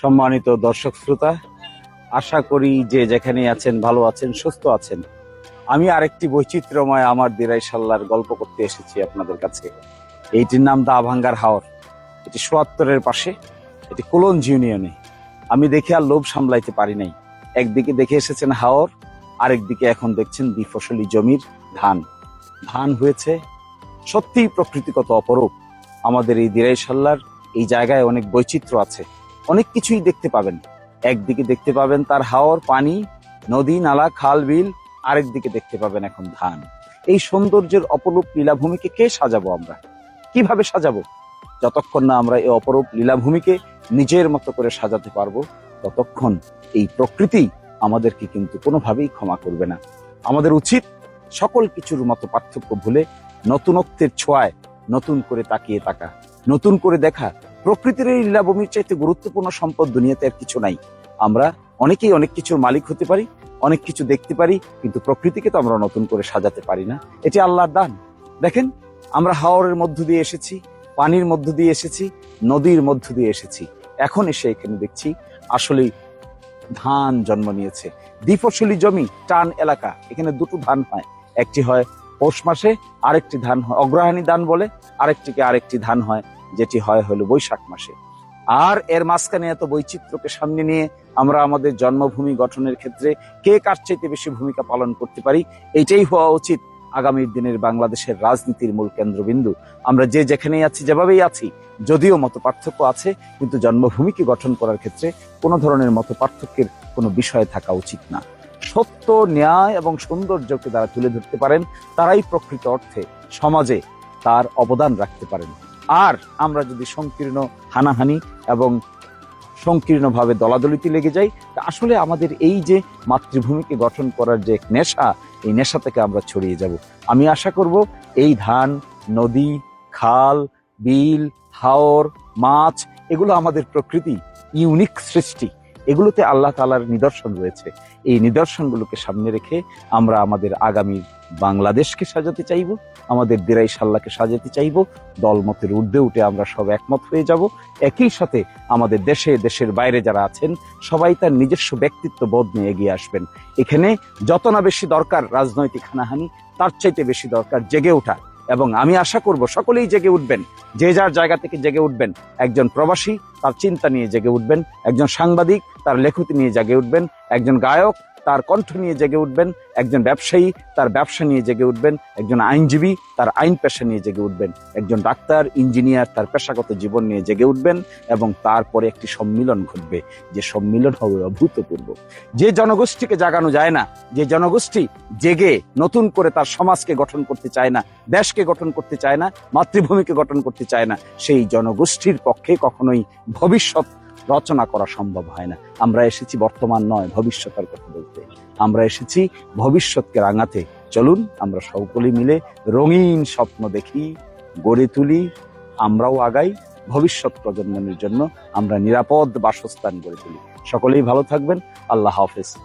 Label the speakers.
Speaker 1: সম্মানিত দর্শক শ্রোতা, আশা করি যে যেখানে আছেন, ভালো আছেন, সুস্থ আছেন। আমি আরেকটি বৈচিত্র্যময় আমার দিরাই সাল্লার গল্প করতে এসেছি আপনাদের কাছে। এইটির নাম দা ভাঙ্গার হাওর। এটি সোয়াত্তরের পাশে, এটি কোলঞ্জ ইউনিয়নে। আমি দেখে আর লোভ সামলাইতে পারি নাই। একদিকে দেখে এসেছেন হাওর, আরেকদিকে এখন দেখছেন দ্বিফসলি জমির ধান। ধান হয়েছে সত্যিই প্রকৃতিগত অপরূপ। আমাদের এই দিরাই সাল্লার এই জায়গায় অনেক বৈচিত্র্য আছে। অনেক কিছুই দেখতে পাবেন। একদিকে দেখতে পাবেন তার হাওর, পানি, নদী, নালা, খাল, বিল আরেক দিকে দেখতে পাবেন এখন ধান। এই সৌন্দর্যের অপরূপ লীলাভূমিকে কে সাজাবো আমরা? কীভাবে সাজাবো? যতক্ষণ না আমরা এই অপরূপ লীলাভূমিকে নিজের মতো করে সাজাতে পারব, ততক্ষণ এই প্রকৃতি আমাদেরকে কিন্তু কোনোভাবেই ক্ষমা করবে না। আমাদের উচিত সকল কিছুর মতো পার্থক্য ভুলে নতুনত্বের ছোঁয়ায় নতুন করে তাকিয়ে তাকা নতুন করে দেখা প্রকৃতির এই লীলাভূমির চাইতে গুরুত্বপূর্ণ সম্পদ দুনিয়াতে আর কিছু নাই। আমরা অনেকেই অনেক কিছুর মালিক হতে পারি, অনেক কিছু দেখতে পারি, কিন্তু প্রকৃতিকে তো আমরা নতুন করে সাজাতে পারি না। এটি আল্লাহর দান। দেখেন, আমরা হাওরের মধ্য দিয়ে এসেছি, পানির মধ্য দিয়ে এসেছি, নদীর মধ্য দিয়ে এসেছি। এখন এসে এখানে দেখছি আসলে ধান জন্ম নিয়েছে। দ্বিফসলি জমি, টান এলাকা। এখানে দুটো ধান হয়। একটি হয় পৌষ মাসে, আরেকটি ধান হয়। অগ্রহায়ণী ধান বলে, আরেকটিকে আরেকটি ধান হয়। যেটি হয় হলো বৈশাখ মাসে। আর এর মাঝখানে এত বৈচিত্র্যকে সামনে নিয়ে আমরা আমাদের জন্মভূমি গঠনের ক্ষেত্রে কে কার চাইতে বেশি ভূমিকা পালন করতে পারি এইটাই হওয়া উচিত আগামীর দিনের বাংলাদেশের রাজনীতির মূল কেন্দ্রবিন্দু। আমরা যে যেখানেই আছি, যেভাবেই আছি, যদিও মত পার্থক্য আছে, কিন্তু জন্মভূমিকে গঠন করার ক্ষেত্রে কোনো ধরনের মত পার্থক্যের কোনো বিষয় থাকা উচিত না। সত্য, ন্যায় এবং সৌন্দর্যকে তারা তুলে ধরতে পারেন, তারাই প্রকৃত অর্থে সমাজে তার অবদান রাখতে পারেন। আর আমরা যদি সংকীর্ণ হানাহানি এবং সংকীর্ণভাবে দলাদলিতে লেগে যাই, তা আসলে আমাদের এই যে মাতৃভূমিকে গঠন করার যে নেশা, এই নেশা থেকে আমরা ছড়িয়ে যাব। আমি আশা করব এই ধান, নদী, খাল, বিল, হাওর, মাছ, এগুলো আমাদের প্রকৃতি, ইউনিক সৃষ্টি। এগুলোতে আল্লাহ তালার নিদর্শন রয়েছে। এই নিদর্শনগুলোকে সামনে রেখে আমরা আমাদের আগামী বাংলাদেশকে সাজাতে চাইব, আমাদের দিরাই সাল্লাকে সাজাতে চাইব, দলমতের ঊর্ধ্বে উঠে আমরা সব একমত হয়ে যাব। একই সাথে আমাদের দেশে, দেশের বাইরে যারা আছেন, সবাই তার নিজস্ব ব্যক্তিত্ব বোধ নিয়ে এগিয়ে আসবেন। এখানে যত না বেশি দরকার রাজনৈতিক হানাহানি, তার চাইতে বেশি দরকার জেগে ওঠা। এবং আমি আশা করব সকলেই জেগে উঠবেন, যে যার জায়গা থেকে জেগে উঠবেন, একজন প্রবাসী, তার চিন্তা নিয়ে জেগে উঠবেন, একজন সাংবাদিক, তার লেখতি নিয়ে জেগে উঠবেন, একজন গায়ক তার কণ্ঠ নিয়ে জেগে উঠবেন, একজন ব্যবসায়ী তার ব্যবসা নিয়ে জেগে উঠবেন, একজন আইনজীবী তার আইন পেশা নিয়ে জেগে উঠবেন, একজন ডাক্তার, ইঞ্জিনিয়ার তার পেশাগত জীবন নিয়ে জেগে উঠবেন এবং তারপরে একটি সম্মিলন ঘটবে। যে সম্মিলন হবে অভূতপূর্ব। যে জনগোষ্ঠীকে জাগানো যায় না, যে জনগোষ্ঠী জেগে নতুন করে তার সমাজকে গঠন করতে চায় না, দেশকে গঠন করতে চায় না, মাতৃভূমিকে গঠন করতে চায় না, সেই জনগোষ্ঠীর পক্ষে কখনোই ভবিষ্যৎ রচনা করা সম্ভব হয় না। আমরা এসেছি বর্তমান নয়, ভবিষ্যতের কথা বলতে। আমরা এসেছি ভবিষ্যৎকে রাঙাতে। চলুন, আমরা সকলে মিলে রঙিন স্বপ্ন দেখি, গড়ে তুলি, আমরাও আগাই ভবিষ্যৎ প্রজন্মের জন্য। আমরা নিরাপদ বাসস্থান গড়ে তুলি। সকলেই ভালো থাকবেন। আল্লাহ হাফেজ।